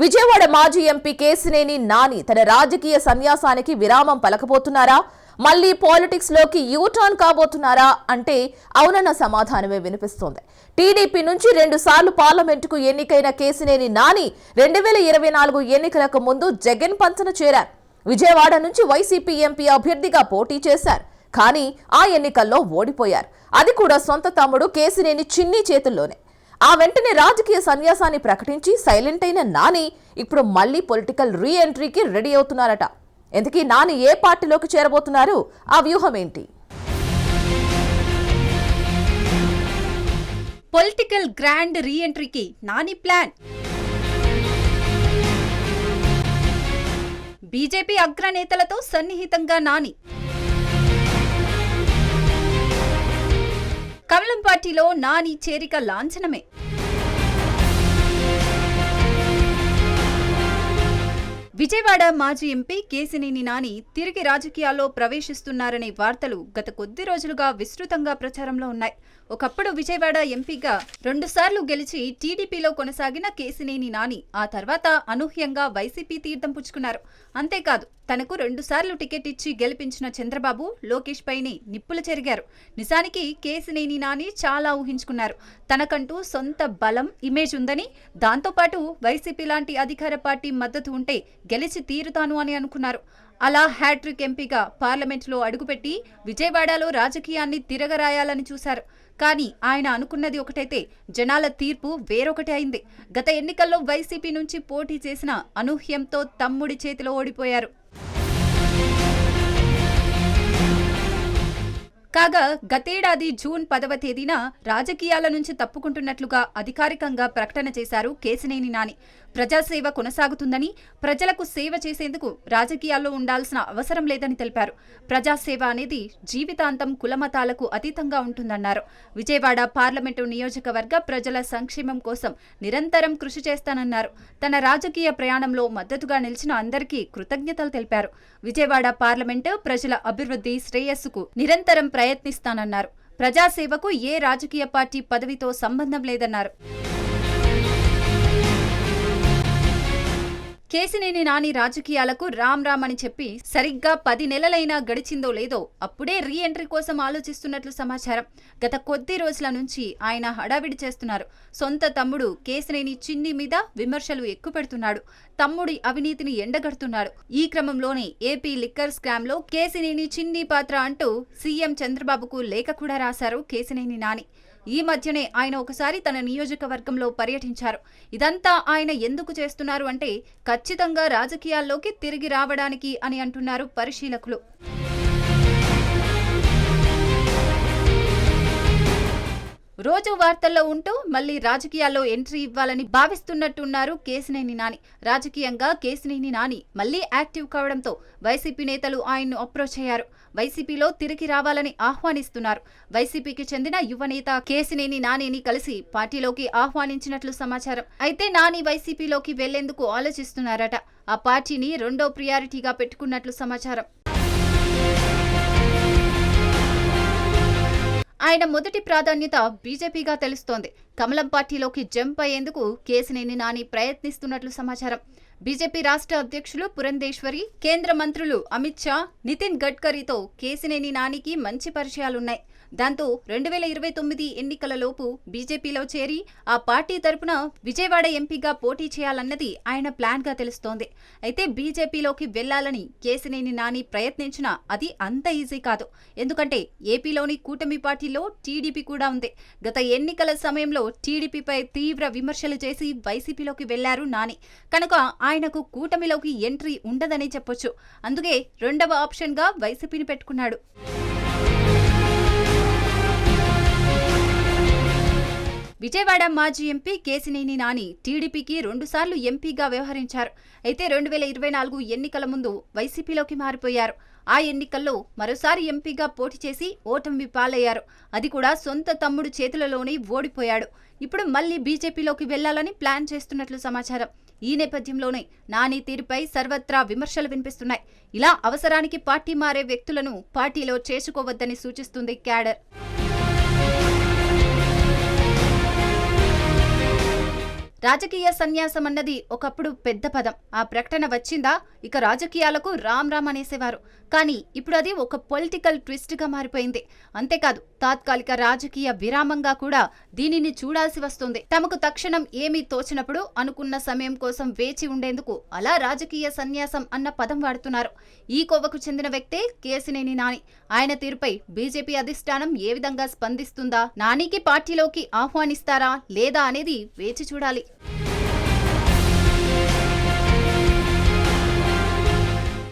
విజయవాడ మాజీ ఎంపీ కేసినేని నాని తన రాజకీయ సన్యాసానికి విరామం పలకపోతున్నారా మళ్ళీ పాలిటిక్స్లోకి యూటర్న్ కాబోతున్నారా? అంటే అవునన్న సమాధానమే వినిపిస్తోంది. టీడీపీ నుంచి రెండు సార్లు పార్లమెంటుకు ఎన్నికైన కేసినేని నాని రెండు వేల ఇరవై నాలుగు ఎన్నికలకు ముందు జగన్ పంచన చేరారు. విజయవాడ నుంచి వైసీపీ ఎంపీ అభ్యర్థిగా పోటీ చేశారు. కానీ ఆ ఎన్నికల్లో ఓడిపోయారు. అది కూడా సొంత తమ్ముడు కేసినేని చిన్ని చేతుల్లోనే. ఆ వెంటనే రాజకీయ సన్యాసాన్ని ప్రకటించి సైలెంట్ అయిన నాని ఇప్పుడు మళ్ళీ పొలిటికల్ రీ ఎంట్రీకి రెడీ అవుతున్నారట. ఎందుకీ నాని ఏ పార్టీలోకి చేరబోతున్నారు? ఆ వ్యూహం ఏంటి? పొలిటికల్ గ్రాండ్ రీఎంట్రీకి నాని ప్లాన్. బీజేపీ అగ్రనేతలతో సన్నిహితంగా నాని. కమలం పార్టీలో నాని చేరిక లాంఛనమే. విజయవాడ మాజీ ఎంపీ కేసినేని నాని తిరిగి రాజకీయాల్లో ప్రవేశిస్తున్నారనే వార్తలు గత కొద్ది రోజులుగా విస్తృతంగా ప్రచారంలో ఉన్నాయి. ఒకప్పుడు విజయవాడ ఎంపీగా రెండుసార్లు గెలిచి టీడీపీలో కొనసాగిన కేసినేని నాని ఆ తర్వాత అనూహ్యంగా వైసీపీ తీర్థం పుచ్చుకున్నారు. అంతేకాదు తనకు రెండుసార్లు టికెట్ ఇచ్చి గెలిపించిన చంద్రబాబు లోకేష్ పైనే నిప్పులు చెరిగారు. నిజానికి కేసినేని నాని చాలా ఊహించుకున్నారు. తనకంటూ సొంత బలం ఇమేజ్ ఉందని దాంతోపాటు వైసీపీ లాంటి అధికార పార్టీ మద్దతు ఉంటే గెలిచి తీరుతాను అని అనుకున్నారు. అలా హ్యాట్రిక్ ఎంపీగా పార్లమెంటులో అడుగుపెట్టి విజయవాడలో రాజకీయాన్ని తిరగరాయాలని చూశారు. కానీ ఆయన అనుకున్నది ఒకటైతే జనాల తీర్పు వేరొకటి అయింది. గత ఎన్నికల్లో వైసీపీ నుంచి పోటీ చేసిన అనూహ్యంతో తమ్ముడి చేతిలో ఓడిపోయారు. కాగా గతేడాది జూన్ పదవ తేదీన రాజకీయాల నుంచి తప్పుకుంటున్నట్లుగా అధికారికంగా ప్రకటన చేశారు కేసినేని నాని. ప్రజాసేవ కొనసాగుతుందని ప్రజలకు సేవ చేసేందుకు రాజకీయాల్లో ఉండాల్సిన అవసరం లేదని తెలిపారు. ప్రజాసేవ అనేది జీవితాంతం కులమతాలకు అతీతంగా ఉంటుందన్నారు. విజయవాడ పార్లమెంటు నియోజకవర్గ ప్రజల సంక్షేమం కోసం నిరంతరం కృషి చేస్తానన్నారు. తన రాజకీయ ప్రయాణంలో మద్దతుగా నిలిచిన అందరికీ కృతజ్ఞతలు తెలిపారు. విజయవాడ పార్లమెంటు ప్రజల అభివృద్ధి శ్రేయస్సుకు నిరంతరం ప్రయత్నిస్తానన్నారు. ప్రజాసేవకు ఏ రాజకీయ పార్టీ పదవితో సంబంధం లేదన్నారు. కేసినేని నాని రాజకీయాలకు రామ్ రామ్ అని చెప్పి సరిగ్గా పది నెలలైనా గడిచిందో లేదో అప్పుడే రీ ఎంట్రీ కోసం ఆలోచిస్తున్నట్లు సమాచారం. గత కొద్ది రోజుల నుంచి ఆయన హడావిడి చేస్తున్నారు. సొంత తమ్ముడు కేసినేని చిన్ని మీద విమర్శలు ఎక్కుపెడుతున్నాడు. తమ్ముడి అవినీతిని ఎండగడుతున్నాడు. ఈ క్రమంలోనే ఏపీ లిక్కర్ స్కామ్లో కేసినేని చిన్ని పాత్ర అంటూ సీఎం చంద్రబాబుకు లేఖ కూడా రాశారు కేసినేని నాని. ఈ మధ్యనే ఆయన ఒకసారి తన నియోజకవర్గంలో పర్యటించారు. ఇదంతా ఆయన ఎందుకు చేస్తున్నారు అంటే ఖచ్చితంగా రాజకీయాల్లోకి తిరిగి రావడానికి అని అంటున్నారు పరిశీలకులు. రోజు వార్తల్లో ఉంటూ మళ్ళీ రాజకీయాల్లో ఎంట్రీ ఇవ్వాలని భావిస్తున్నట్టున్నారు కేసినేని నాని. రాజకీయంగా కేసినేని నాని మళ్ళీ యాక్టివ్ కావడంతో వైసీపీ నేతలు ఆయన్ను అప్రోచ్ అయ్యారు. వైసీపీలో తిరిగి రావాలని ఆహ్వానిస్తున్నారు. వైసీపీకి చెందిన యువనేత కేసినేని నానిని కలిసి పార్టీలోకి ఆహ్వానించినట్లు సమాచారం. అయితే నాని వైసీపీలోకి వెళ్ళేందుకు ఆలోచిస్తున్నారట. ఆ పార్టీని రెండో ప్రియారిటీగా పెట్టుకున్నట్లు సమాచారం. ఆయన మొదటి ప్రాధాన్యత బీజేపీగా తెలుస్తోంది. కమలం పార్టీలోకి జంప్ అయ్యేందుకు కేసినేని నాని ప్రయత్నిస్తున్నట్లు సమాచారం. బీజేపీ రాష్ట్ర అధ్యక్షులు పురంధేశ్వరి కేంద్ర మంత్రులు అమిత్ షా నితిన్ గడ్కరీతో కేసినేని నానికి మంచి పరిచయాలున్నాయి. దాంతో రెండు వేల ఇరవై తొమ్మిది ఎన్నికలలోపు బీజేపీలో చేరి ఆ పార్టీ తరపున విజయవాడ ఎంపీగా పోటీ చేయాలన్నది ఆయన ప్లాన్గా తెలుస్తోంది. అయితే బీజేపీలోకి వెళ్ళాలని కేసినేని నాని ప్రయత్నించినా అది అంత ఈజీ కాదు. ఎందుకంటే ఏపీలోని కూటమి పార్టీలో టీడీపీ కూడా ఉంది. గత ఎన్నికల సమయంలో టీడీపీపై తీవ్ర విమర్శలు చేసి వైసీపీలోకి వెళ్ళారు నాని. కనుక ఆయనకు కూటమిలోకి ఎంట్రీ ఉండదని చెప్పొచ్చు. అందుకే రెండవ ఆప్షన్గా వైసీపీని పెట్టుకున్నాడు. విజయవాడ మాజీ ఎంపీ కేసినేని నాని టీడీపీకి రెండుసార్లు ఎంపీగా వ్యవహరించారు. అయితే రెండు వేల ఇరవై నాలుగు ఎన్నికల ముందు వైసీపీలోకి మారిపోయారు. ఆ ఎన్నికల్లో మరోసారి ఎంపీగా పోటీ చేసి ఓటమి పాలయ్యారు. అది కూడా సొంత తమ్ముడు చేతులలోనే ఓడిపోయాడు. ఇప్పుడు మళ్ళీ బీజేపీలోకి వెళ్ళాలని ప్లాన్ చేస్తున్నట్లు సమాచారం. ఈ నేపథ్యంలోనే నాని తీరుపై సర్వత్రా విమర్శలు వినిపిస్తున్నాయి. ఇలా అవసరానికి పార్టీ మారే వ్యక్తులను పార్టీలో చేసుకోవద్దని సూచిస్తుంది క్యాడర్. రాజకీయ సన్యాసం అన్నది ఒకప్పుడు పెద్ద పదం. ఆ ప్రకటన వచ్చిందా? ఇక రాజకీయాలకు రామ్ రామ్ అనేసేవారు. కానీ ఇప్పుడు అది ఒక పొలిటికల్ ట్విస్ట్గా మారిపోయింది. అంతేకాదు తాత్కాలిక రాజకీయ విరామంగా కూడా దీనిని చూడాల్సి వస్తుంది. తమకు తక్షణం ఏమీ తోచినప్పుడు అనుకున్న సమయం కోసం వేచి ఉండేందుకు అలా రాజకీయ సన్యాసం అన్న పదం వాడుతున్నారు. ఈ కోవకు చెందిన వ్యక్తే కేసినేని నాని. ఆయన తీరుపై బీజేపీ అధిష్టానం ఏ విధంగా స్పందిస్తుందా? నానికి పార్టీలోకి ఆహ్వానిస్తారా లేదా అనేది వేచి చూడాలి.